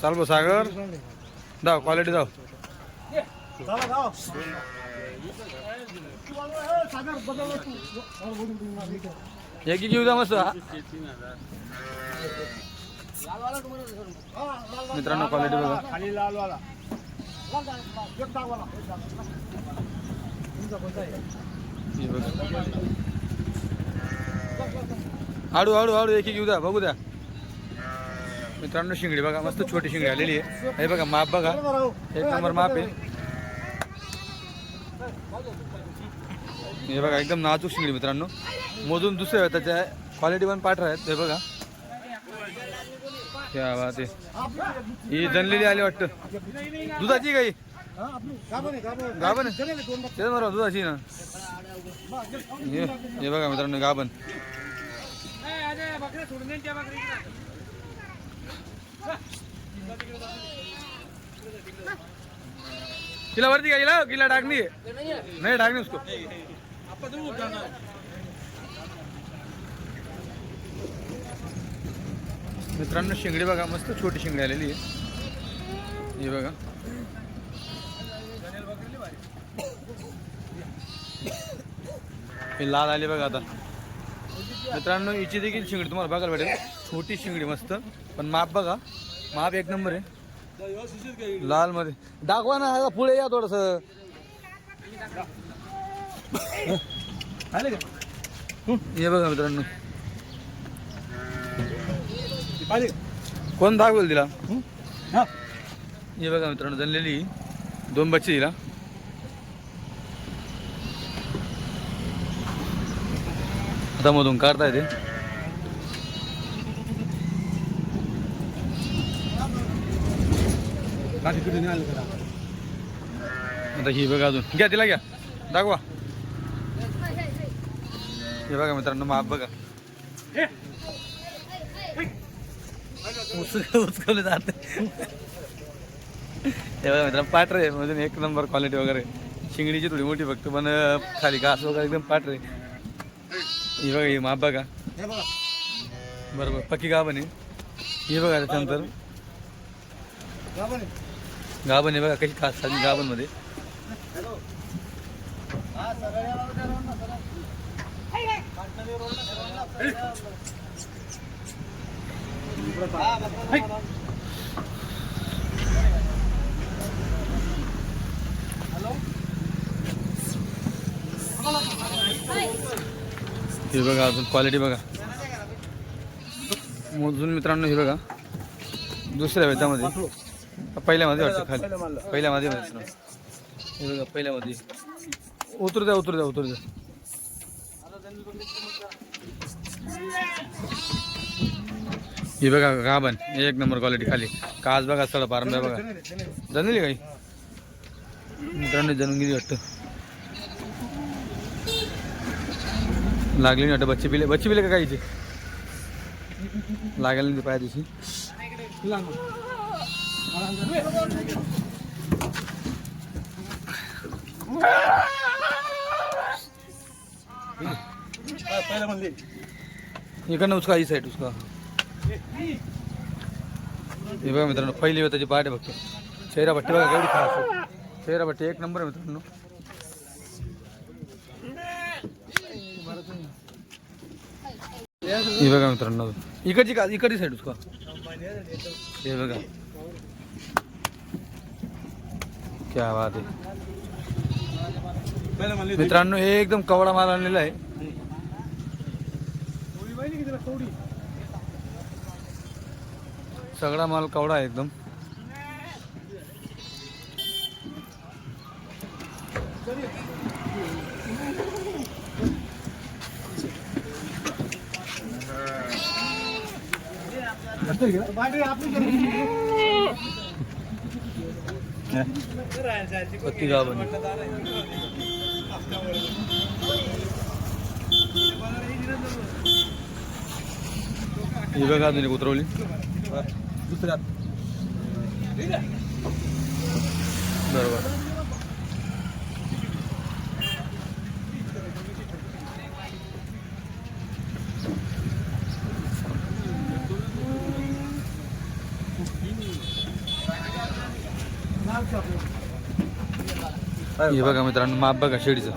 चाल बो सागर. दाव क्वालिटी दाव एक घेऊ द्या मस्त. मित्रांनो क्वालिटी बघा. खाली लाल वाला बघा. हळू हळू हळू एक एक द्या बघू द्या. मित्रांनो शिंगडी बघा मस्त छोटी शिंगडी आलेली आहे. हे बघा माप बघा. एक नंबर माप आहे. हे बघा एकदम नाजूक शिंगडी मित्रांनो. मोजून दुसऱ्या आहे त्याच्या क्वालिटी पण पाठ आहेत हे बघा. क्या बात आहे. ही जनलेली आली वाटतं. दुधाची काही गाबन तेच बरोबर दुधाची ना. हे हे बघा मित्रांनो गाभण तिला वरती का हिला किला टाकणी नाही टाकणी उसको. मित्रांनो शिंगडी बघा मस्त छोटी शिंगडी आलेली आहे. हे बघा. हे लाल आली बघा आता. मित्रांनो हिची देखील शिंगडी तुम्हाला बघायला भेटेल. छोटी शिंगडी मस्त. पण माप बघा. माप एक नंबर आहे. लाल मध्ये. दाखवा ना आता पुढे या थोडस. हे बघा मित्रांनो. कोण दाखवेल तिला? हे बघा मित्रांनो जनलेली दोन बच्चे तिला. आता मधून काढता येते. आता ही बघा अजून. घ्या तिला घ्या. दाखवा. हे बघा मित्रांनो माप बघा. उचकवले जाते हे बघा मित्रांनो पाटरे मधून एक नंबर क्वालिटी वगैरे. शिंगडीची थोडी मोठी फक्त पण खाली घास वगैरे एकदम पाटरे. ही बघा ही माप बघा. बरोबर पक्की गाभण आहे. ही बघा त्याच्यानंतर गाभण आहे. बघा कशी खास झाली गाभणमध्ये हे बघा अजून क्वालिटी बघा. मोजून मित्रांनो हे बघा. दुसऱ्या वेतामध्ये पहिल्यामध्ये वाटतं खाली. पहिल्यामध्ये मित्रांनो. हे बघा पहिल्यामध्ये. उतरू द्या उतरू द्या उतरू द्या. हे बघा गाभण. एक नंबर क्वालिटी खाली. काच बघा सगळं पारंब्या बघा. जाणली काही मित्रांनो जणून गेली वाटतं. लागली नाही वाटतं. बच्चे पिले बच्चे पिले का काहीचे लागेल नाही ते पाया दिवशी इकडनं उसका ही साईड उसका. हे बघा मित्रांनो पहिली वेळ त्याची पाठ बघतो चेहरा भट्टी बघा केवढी खास चेहरा भट्टी एक नंबर मित्रांनो. हे बघा मित्रांनो. इकडची का इकडची साईड उसका हे बघा. क्या बात आहे. मित्रांनो हे एकदम कवडा माल आणलेला आहे. सगळा माल कवडा आहे एकदम बाटे आपली पत्ती गाव ही बघा तुम्ही उतरवली. दुसऱ्यात. बरोबर हे बघा मित्रांनो माप बघा शेडीचं.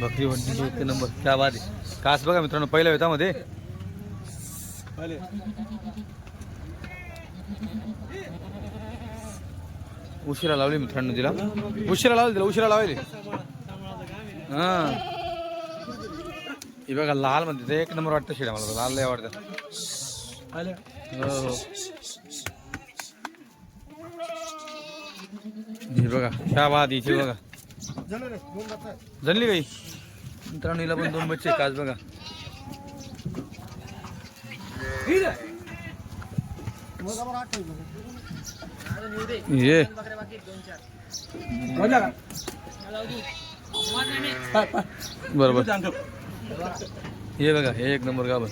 बकरी वंटीची एक नंबर क्या बात आहे. कास बघा मित्रांनो पहिल्या वेतामध्ये. उशिरा लावली मित्रांनो तिला. उशिरा लावली तिला उशिरा लावली हा. हे बघा लाल म्हणते ते एक नंबर वाटतं शेड्या मला. लाल लय आवडतं हो. हे बघा शा बात इथे बघा. जणली बाई? मित्रांनो हिला पण दोन बच्चे आहेत, काच बघा. ये बरोबर. हे बघा हे एक नंबर गाबर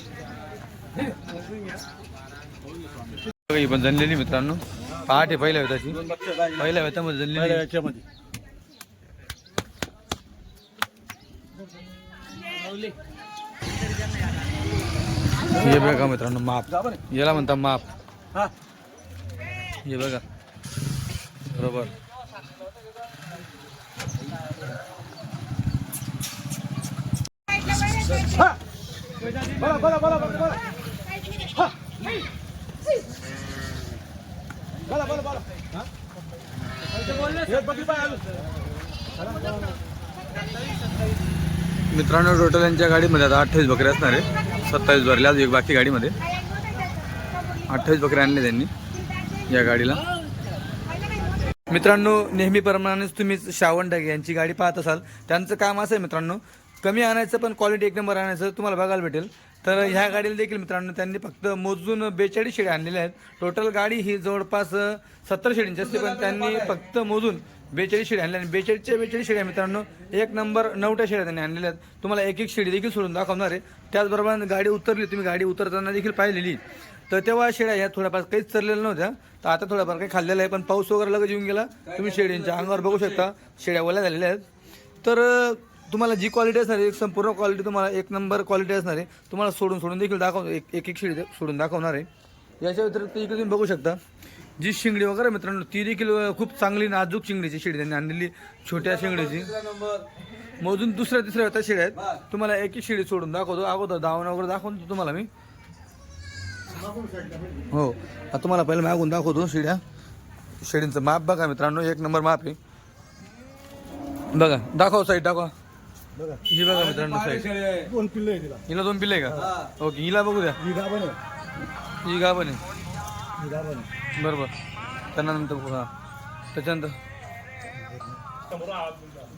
पण जनलेली मित्रांनो. पहाटे पहिल्या वेताची. पहिल्या वेतामध्ये पहिल्या जनलेली याच्यामध्ये हे बघा मित्रांनो माप. जा बरं. याला म्हणता माप. हा. हे बघा. बरोबर. हा. बोला बोला बोला बोला बोला हा. बोला बोला. बोला मित्रांनो टोटल यांच्या गाडीमध्ये आता अठ्ठावीस बकऱ्या असणार आहे सत्तावीस भरल्या आज एक बाकी गाडीमध्ये. अठ्ठावीस बकऱ्या आणले त्यांनी या गाडीला. मित्रांनो नेहमीप्रमाणेच तुम्ही श्रावण ढगे यांची गाडी पाहत असाल. त्यांचं काम असं आहे मित्रांनो कमी आणायचं पण क्वालिटी एक नंबर आणायचं तुम्हाला बघायला भेटेल. तर ह्या गाडीला देखील मित्रांनो त्यांनी फक्त मोजून बेचाळीस शेड्या आणलेल्या आहेत. टोटल गाडी ही जवळपास सत्तर शेडींची असते पण त्यांनी फक्त मोजून बेचाळीस शेड्या आणल्या. आणि बेचाळीसच्या बेचाळीस शेड्या मित्रांनो एक नंबर नवट्या शेड्या त्यांनी आणलेल्या आहेत. तुम्हाला एक एक शेडी देखील सोडून दाखवणार आहे. त्याचबरोबर गाडी उतरली तुम्ही गाडी उतरताना देखील पाहिलेली. तर तेव्हा शेळ्या ह्या थोड्याफार काहीच चरलेल्या नव्हत्या. तर आता थोड्याफार काही खाल्लेलं आहे पण पाऊस वगैरे लगेच येऊन गेला. तुम्ही शेळींच्या अंगावर बघू शकता शेळ्या ओल्या झालेल्या आहेत. तर तुम्हाला जी क्वालिटी असणार आहे एक संपूर्ण क्वालिटी तुम्हाला एक नंबर क्वालिटी असणार आहे तुम्हाला सोडून सोडून देखील दाखव एक एक एक शेळी सोडून दाखवणार आहे. याच्या व्यतिरिक्त इकडे तुम्ही बघू शकता जी शिंगडी वगैरे मित्रांनो ती देखील खूप चांगली नाजूक शिंगडीची शेळी त्यांनी आणलेली छोट्या शिंगडीची. मोजून दुसऱ्या तिसऱ्या त्या शेळ्या आहेत. तुम्हाला एक एक शेळी सोडून दाखवतो. अगोदर दावण वगैरे दाखवतो तुम्हाला मी. हो. आता तुम्हाला पहिलं मागून दाखवतो शिड्या. शेडींचं माप बघा मित्रांनो एक नंबर माप आहे. बघा दाखव साईड दाखवा. बघा. ही बघा मित्रांनो दोन पिल्ले आहे तिला. हिला दोन पिल्ले का? ओके हिला बघू द्या ही गाभण आहे. ही गा पण आहे. ही गाभण आहे. बरोबर. त्यानंतर हा त्याच्यानंतर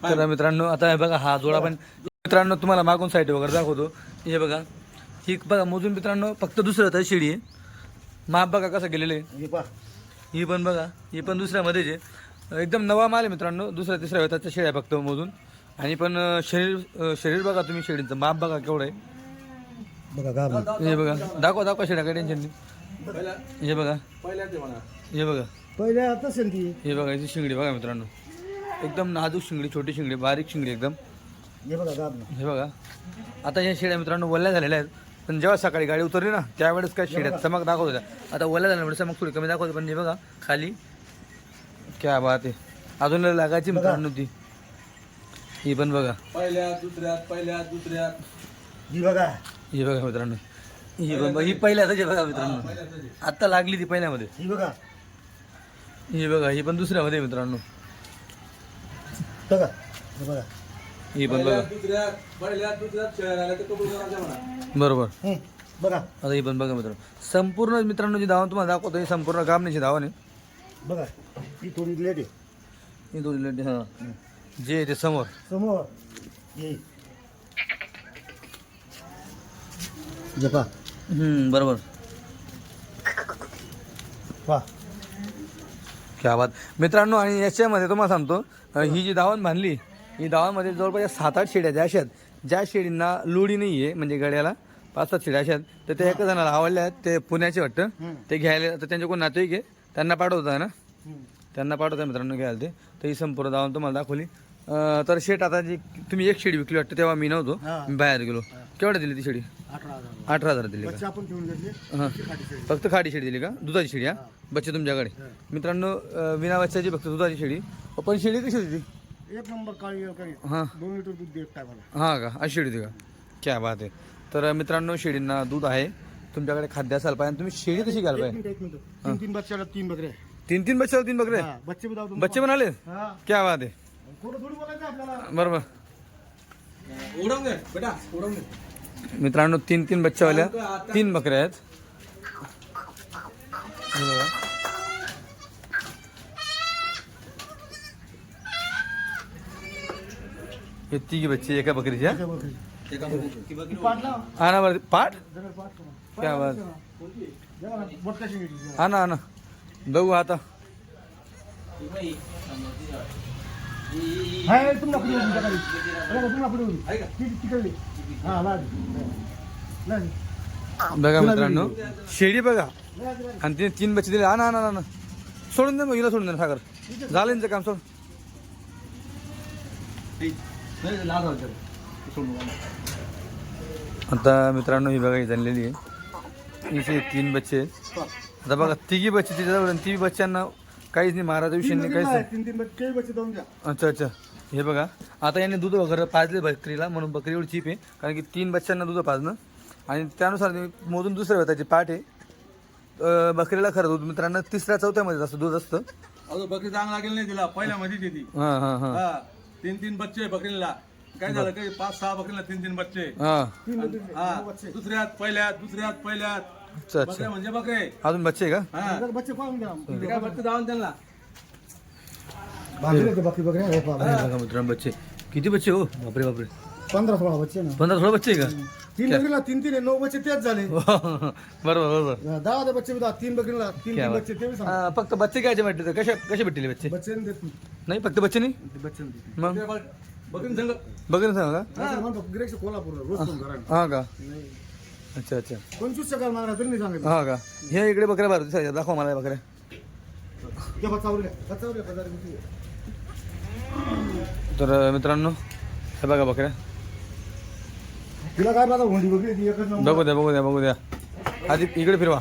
तर मित्रांनो आता हे बघा हा जोडा पण मित्रांनो तुम्हाला मागून साईड वगैरे दाखवतो. हे बघा. ही बघा मोजून मित्रांनो फक्त दुसरं तर शिडी आहे. माप बघा कसं गेलेलं आहे. ही पा ही पण बघा ही पण दुसऱ्यामध्येच आहे. एकदम नवा माल आहे मित्रांनो दुसऱ्या तिसऱ्या वेताच्या शेळ्या फक्त मोजून. आणि पण अं, शरीर अं, शरीर बघा तुम्ही शेळींचं माप बघा केवढं आहे. बघा हे बघा दाखवा दाखवा शेळ्या काय टेन्शन नाही हे बघा. हे बघा. पहिले आताच आहे ती. हे बघा याची शिंगडी बघा मित्रांनो. एकदम नाजूक शिंगडी छोटी शिंगडी बारीक शिंगडी एकदम. हे बघा हे आता या शेळ्या मित्रांनो वल्ल्या झालेल्या आहेत. पण जेव्हा सकाळी गाडी उतरली ना त्यावेळेस काय शेळ्या चमक दाखवत होत्या. आता वल्ल्या झाल्यामुळे चमक थोडी कमी दाखवते पण हे बघा खाली. क्या बात आहे. अजून लागायची मित्रांनो ती. ही पण बघा. पहिल्या दुसऱ्यात पहिल्या दुसऱ्यात. ही बघा. ही बघा मित्रांनो. ही पण बघा ही पहिल्या त्याची बघा मित्रांनो. आत्ता लागली ती पहिल्यामध्ये. ही बघा. ही बघा ही पण दुसऱ्यामध्ये आहे मित्रांनो. बघा. हे बघा. ही पण बघा. दुसऱ्यात पहिल्या दुसऱ्यात शेळ्या आल्या तर कबूल करायच्या म्हणा. बरोबर. हं, बघा. आता ही पण बघा मित्रांनो. संपूर्ण मित्रांनो जी धावण तुम्हाला दाखवतो ही संपूर्ण गामण्याची धावण आहे. बघा. ही थोडी लेट आहे. ही दोन्ही लड्डे हां. जे ते समोर. समोर. ये. जपा. हम्म, बरोबर. पा. क्या बात. मित्रांनो आणि याच्यामध्ये तुम्हाला सांगतो अं, ही जी दावण बांधली ही दावणमध्ये जवळपास या सात आठ शेड्या ज्या अशा आहेत ज्या शेडींना लोडी नाही आहे म्हणजे गड्याला पाच सात शेड्या अशा आहेत तर त्या एका जणाला आवडल्या आहेत ते पुण्याचे वाटतं. ते घ्यायला तर त्यांचे कोण नातेवाईक आहे त्यांना पाठवत आहे ना त्यांना पाठवत आहे मित्रांनो घ्यायला ते. तर ही संपूर्ण दावण तुम्हाला दाखवली. तर शेट आता जी तुम्ही एक शेडी विकली वाटतं तेव्हा मी नव्हतो. मी बाहेर गेलो. केवढ्या दिली ती शेडी? अठरा हजार. दिली का? बच्चे आपण घेऊन घेतले. हां. फक्त खाडी शेडी. दिली का? दुधाची शेडी हा? बच्चे तुमच्याकडे. मित्रांनो विना बच्चाची फक्त दुधाची शेडी. पण शेडी कशी होती ती? एक नंबर काळी हां. दोन लिटर दूध देत टायमाला. हां का? अशी शेडी होती का? क्या बात आहे. तर मित्रांनो शेळींना दूध आहे. तुमच्याकडे खाद्य असायला पाहिजे. आणि तुम्ही शेळी कशी घ्यायला एक पाहिजे? तीन तीन बच्चे तीन बकरे. तीन तीन बच्चे तीन बकरे? बच्चे बच्चे हा. क्या बात आहे. बरोबर. मित्रांनो तीन तीन बच्चावाल्या तीन बकऱ्या आहेत. हे तिघी बच्चे एका बकरीच्या. हा ना बरं पाठ. क्या जरा. हा ना हा ना. बघू आता. हाय, तुम्हाला पुढे होती तुम्हाला पुढे. ती-. हा. बघा मित्रांनो शेळी बघा. आणि तिने तीन बच्चे दिले. हा ना ना ना सोडून दे मग हिला सोडून दे ना सागर. झालं यांचं काम सोड. आता मित्रांनो ही बघा ही झालेली आहे. हिचे तीन बच्चे आहेत. आता बघा तिघी बच्चे तिच्याजवळ आणि तिघी बच्चांना काहीच नाही महाराजा विषयी तीन नाही बकरी काहीच नाही तीन तीन बच्चे केळी बच्चे देऊन द्या अच्छा अच्छा. हे बघा आता याने दूध वगैरे पाजले बकरीला म्हणून बकरी एवढी चीप आहे. कारण की तीन बच्चांना दूध पाजणं. आणि त्यानुसार ते मोजून दुसऱ्या त्याची पाठ आहे. अं, बकरीला खरं दूध मित्रांनो तिसऱ्या चौथ्यामध्ये असं दूध असतं. अजून बकरी चांग लागेल नाही तिला पहिल्या मध्येच येते हां हां हां. हा तीन तीन बच्चे बकरीला. काय झालं काही पाच सहा बकरीला तीन तीन हां. हा बच्चे. दुसऱ्यात पहिल्यात दुसऱ्यात पहिल्यात. अच्छा बकरे अच्छा म्हणजे बकरे. अजून बच्चे आहे का? हा. जरा बच्चे पाहून घ्या. ते काय बच्चे जाऊन त्यांना. बाकी होते बाकी बकऱ्या पहा. हे बघा मित्रांनो बच्चे. किती बच्चे हो? बापरे बापरे. पंधरा सोळा बच्चे ना. पंधरा सोळा बच्चे आहे का? तीन बकरीला तीन तीन आहे, नऊ बच्चे तेच झाले. बरोबर बरोबर. दहा दहा बच्चे बी तीन बकरीला तीन क्या तीन बात. बच्चे ते बी सांग. हा, फक्त बच्चे घ्यायचे म्हटले तर. कशा कसे भेटले बच्चे? बच्चे नाही देत नाही. नाही फक्त बच्चे नाही? ते बच्चे नाही देत. मग? ते बघ, बकरीन संग. बघा ना सांगा कोल्हापूरला रोज फोन करा. हा का? अच्छा अच्छा. पंचवीस मागणार तरी नाही सांगितलं हा का? हे इकडे बकऱ्या भरत दिसायच्या. दाखवा मला या बकऱ्या. घ्या घ्या. तर मित्रांनो हे बघा बकऱ्या. तिला काय बघा हुंडी बकरी ती एकच नंबर. बघू द्या बघू द्या बघू द्या. आधी इकडे फिरवा.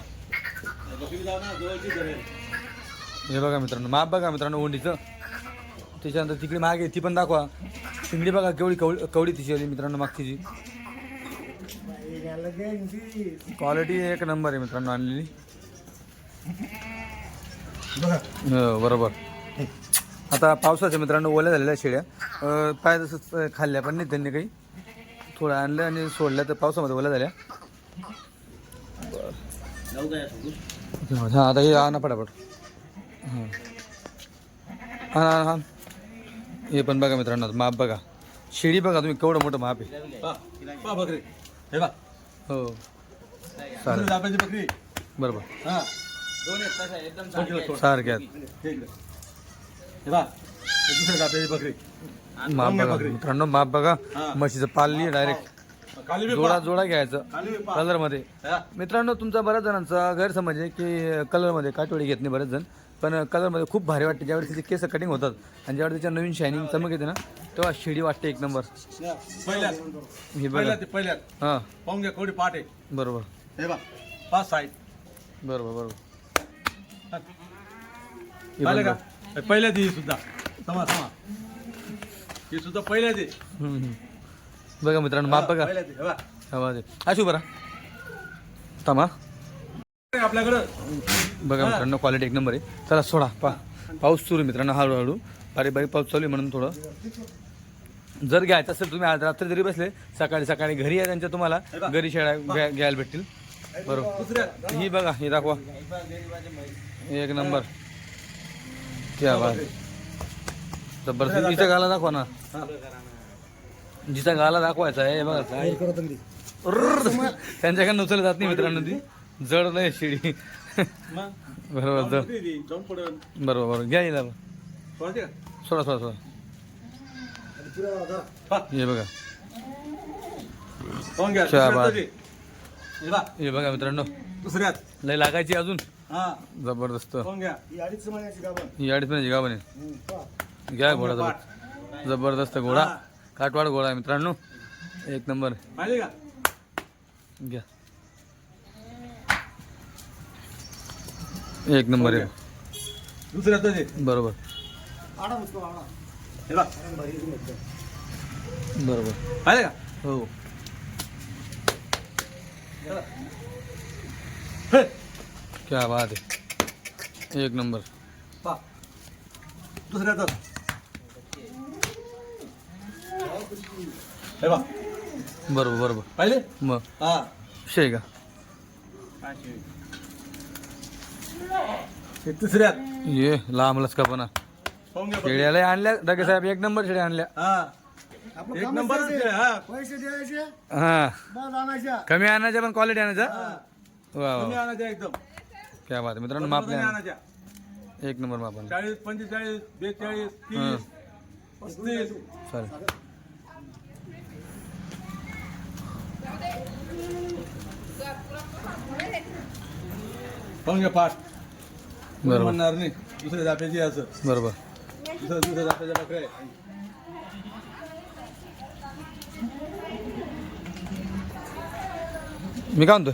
हे बघा मित्रांनो माप बघा मित्रांनो ओंडीचं त्याच्यानंतर तिकडे मागे आहे, ती पण दाखवा. शिंगडी बघा केवढी कवडी कवडी तिची आली मित्रांनो मागची गॅरंटी. क्वालिटी एक नंबर आहे मित्रांनो आणलेली. हो, बरोबर. आता पावसाच्या मित्रांनो ओल्या झालेल्या शेळ्या. पाय तसंच खाल्ल्या पण नाही त्यांनी काही. थोडं आणलं आणि सोडल्या तर पावसामध्ये ओल्या झाल्या. हां आता हे आणा फटाफट हां. हां हां हे पण बघा मित्रांनो माप बघा. शेळी बघा तुम्ही केवढं मोठं माप आहे. हे बघ. हो. चालेल बकरी बरोबर. हा. सोड तिला, सोड. सारख्यात हे इकडे. हे बघ, हे दुसऱ्या बकरी माप बघा. बकरी. मित्रांनो माप बघा. हा. म्हशीचं पालली डायरेक्ट बी जोडा पहा. जोडा घ्यायचं. काली बी पहा. कलरमध्ये. हा. मित्रांनो तुमचा बऱ्याच जणांचा गैरसमज आहे की कलरमध्ये काटोळी घेत नाही बरेच जण. पण कलरमध्ये खूप भारी वाटते. ज्यावेळी तिचे केस कटिंग होतात आणि ज्यावेळी तिच्या नवीन शायनिंग चमक येते ना तेव्हा शिडी वाटते एक नंबर. पहिल्यात. ही बघा. पहिल्यात ते पहिल्यात. हां. पाहून घ्या कोडी पाठ आहे. बरोबर. हे बघ. पाच साईड बरोबर बरोबर. ही. झालं हे पहिल्यात ही सुद्धा. समा समा ही सुद्धा पहिल्यात आहे. हम्म, हम्म. बघा मित्रांनो माप बघा. पहिल्यात आहे, हे. आवाज अशू बरा. थांबा. आपल्याकडं. बघा मित्रांनो क्वालिटी एक नंबर आहे. चला सोडा. पा. पाऊस सुरू आहे मित्रांनो हळूहळू. बारीक बारीक पाऊस चालू आहे म्हणून थोडं. जर घ्यायचं असेल तुम्ही आज रात्री जरी बसले सकाळी सकाळी घरी या त्यांच्या तुम्हाला. घरी शेळ्या घ्या- घ्यायला भेटतील. बरोबर. ही बघा ही दाखवा. एक नंबर. क्या बात. जबरदस्त. जिचा गाला दाखवा ना. जिचा गाला दाखवायचा आहे हे बघा. काय. त्यांच्याकडे उचलली जात नाही मित्रांनो ती. जड नाही शिडी. बरोबर जड. बरोबर बरोबर. घ्या हिला. सोडायची का? सोडा सोडा सोडा आणि पुरा धरा. पहा, हे बघा पाहून घ्या क्या दुसऱ्यात. तशी. हे बघ, हे बघा मित्रांनो दुसऱ्यात लय लागायची अजून हा जबरदस्त पाहून घ्या ही अडीच महिन्याची गाभण. ही अडीच महिन्याची गाव हम्म, पहा. घ्या घोडा. जबर जबरदस्त घोडा काटवाड घोडा आहे मित्रांनो एक नंबर पाहिले का घ्या एक नंबर आहे दुसऱ्या तर दे बरोबर आडा बसतो आडा हे बघ. बरोबर. पाहिले का? हो. क्या बात है. एक नंबर. दुसऱ्या तर हे बघ. बरोबर बरोबर. पाहिले? मग. हा. तिसऱ्यात. ये लांब घ्या बघ. शेळ्याला आणल्या डगे साहेब एक नंबर शेळ्या आणल्या. हा. आपलं एक कामच आहे, आहे. हा. पैसे द्यायचे हा. बस आणायच्या. कमी आणायच्या पण क्वालिटी आणायचा हा. वा कमी वा. आणायच्या एकदम. क्या बात आहे. मित्रांनो कमी मापले आणायच्या. एक नंबर मापले चाळीस पंचेचाळीस बेचाळीस. तीस पस्तीस. चालेल. पाहून घ्या फास्ट बरोबर. म्हणणार नाही? दुसऱ्या जाप्याची असं. बरोबर. दुसऱ्या दुसऱ्या जाप्याच्या आहे. मी काय म्हणतोय